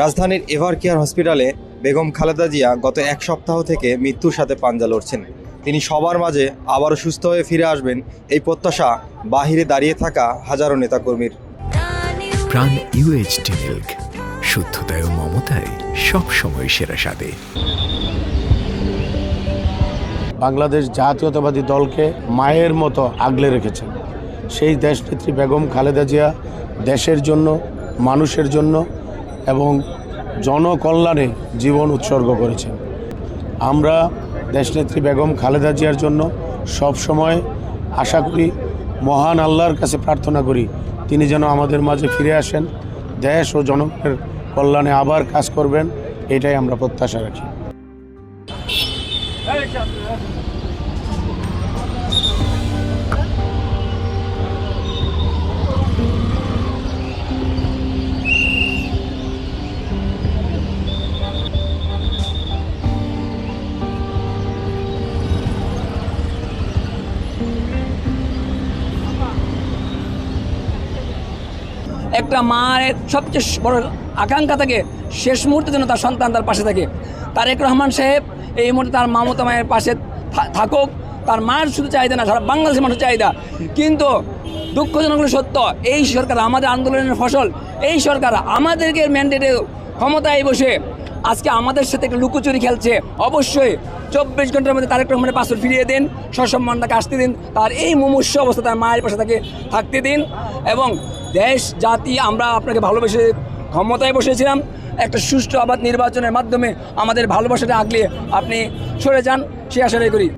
রাজধানীর ever care হসপিটালে বেগম খালেদা জিয়া গত এক সপ্তাহ থেকে মৃত্যুর সাথে পাঞ্জা লড়ছেন। তিনি সবার মাঝে আবারও সুস্থ হয়ে ফিরে আসবেন এই প্রত্যাশা বাহিরে দাঁড়িয়ে থাকা হাজারো নেতাকর্মীর। প্রাণ ইউএইচটি মিল্ক শুদ্ধতায় ও মমতায় সবসময় সেরা স্বাদে। বাংলাদেশ জাতীয়তাবাদী দলকে মায়ের মতো আগলে রেখেছেন। সেই দেশনেত্রী বেগম খালেদা জিয়া দেশের জন্য মানুষের জন্য এবং জনকল্যাণে জীবন উৎসর্গ করেছেন। আমরা দেশনেত্রী বেগম খালেদা জিয়ার জন্য সব সময় আশা করি, মহান আল্লাহর কাছে প্রার্থনা করি, তিনি যেন আমাদের মাঝে ফিরে আসেন, দেশ ও জনগণের কল্যাণে আবার কাজ করবেন, এটাই আমরা প্রত্যাশা রাখি। একটা মায়ের সবচেয়ে বড় আকাঙ্ক্ষা থাকে, শেষ মুহূর্তে যেন তার সন্তান তার পাশে থাকে। তারেক রহমান সাহেব এই মুহূর্তে তার মামতা মায়ের পাশে থাকুক। তার মায়ের শুধু চাহিদা না, সারা বাংলাদেশের মানুষের চাহিদা। কিন্তু দুঃখজনকগুলো সত্য, এই সরকার আমাদের আন্দোলনের ফসল, এই সরকার আমাদেরকে ম্যান্ডেটে ক্ষমতায় বসে আজকে আমাদের সাথে একটা লুকোচুরি খেলছে। অবশ্যই চব্বিশ ঘণ্টার মধ্যে তারেক রহমানের পাসপোর্ট ফিরিয়ে দিন সসম্মান তাকে আসতে দিন, তার এই মুমূর্ষ অবস্থা তার মায়ের পাশে তাকে থাকতে দিন। এবং দেশ, জাতি, আমরা আপনাকে ভালোবেসে ক্ষমতায় বসেছিলাম একটা সুষ্ঠু আবাদ নির্বাচনের মাধ্যমে আমাদের ভালোবাসাটা আঁকলে আপনি সরে যান সে আশাটাই করি।